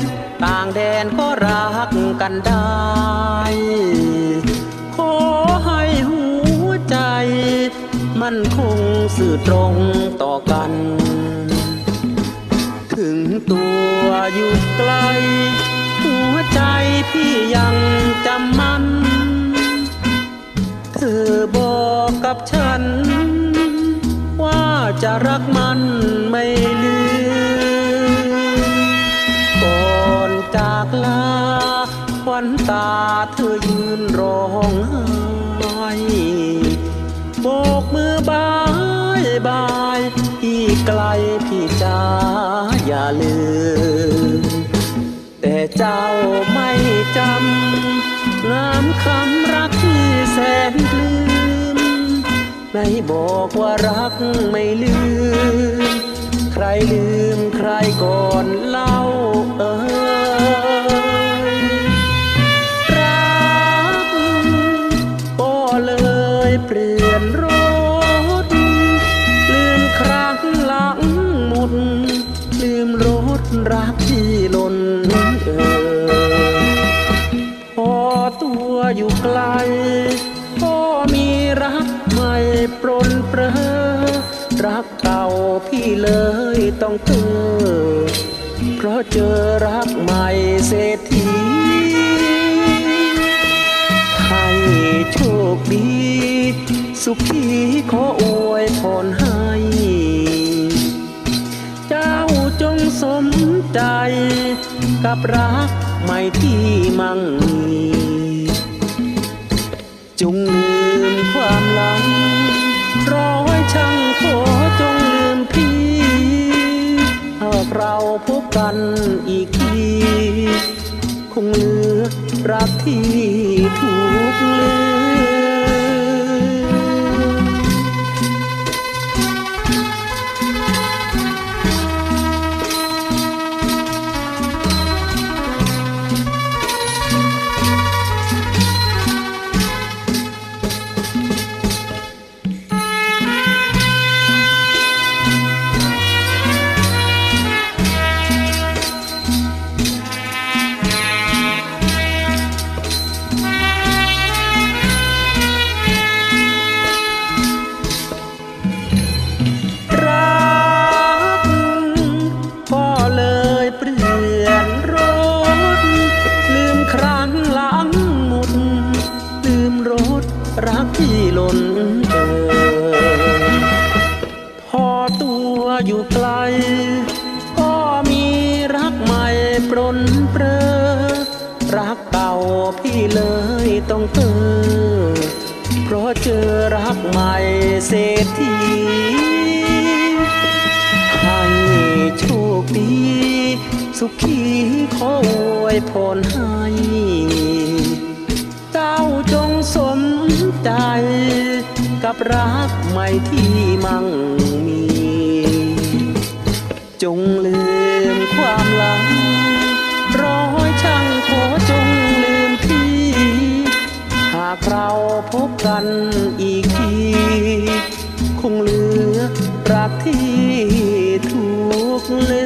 นต่างแดนก็รักกันได้ ขอให้หัวใจ มันคงสื่อตรงต่อกัน ถึงตัวอยู่ไกล หัวใจพี่ยังจำมัน เธอบอกกับฉัน ว่าจะรักมันไม่ลืม วันตาเธอยืนร้องไห้โบกมือบายบายพี่ไกลพี่จ้าอย่าลืม แต่เจ้าไม่จำงามคำรักที่แสนลืมไหนบอกว่ารักไม่ลืม ใครลืมใครก่อนเล่าเอ่ย รักที่หล่นเอ่ยพอตัวอยู่ไกล ก็มีรักใหม่ปรนเปรอรักเก่าพี่เลยต้องเกิดเพราะเจอรักใหม่เศรษฐีให้โชคดี สุขีขออวยพรให้ เจ้าจงสม ใจ กับรักใหม่ที่มั่งมีจงลืมความหลังร้อยช่างขอจงลืมพี่หากเราพบกันอีกทีคงเลือรักที่ถูกลืม ที่หล่นเอ่ยพอตัวอยู่ไกล ก็มีรักใหม่ปรนเปรอ รักเก่าพี่เลยต้องเติเพราะเจอรักใหม่เศรษฐีให้โชคดี สุขีขออวยพรให้ ใจ กับรักใหม่ที่มั่งมี จงลืมความหลังร้อยช่างขอจงลืมพี่ หากเราพบกันอีกที คงเหลือรักที่ถูกลืม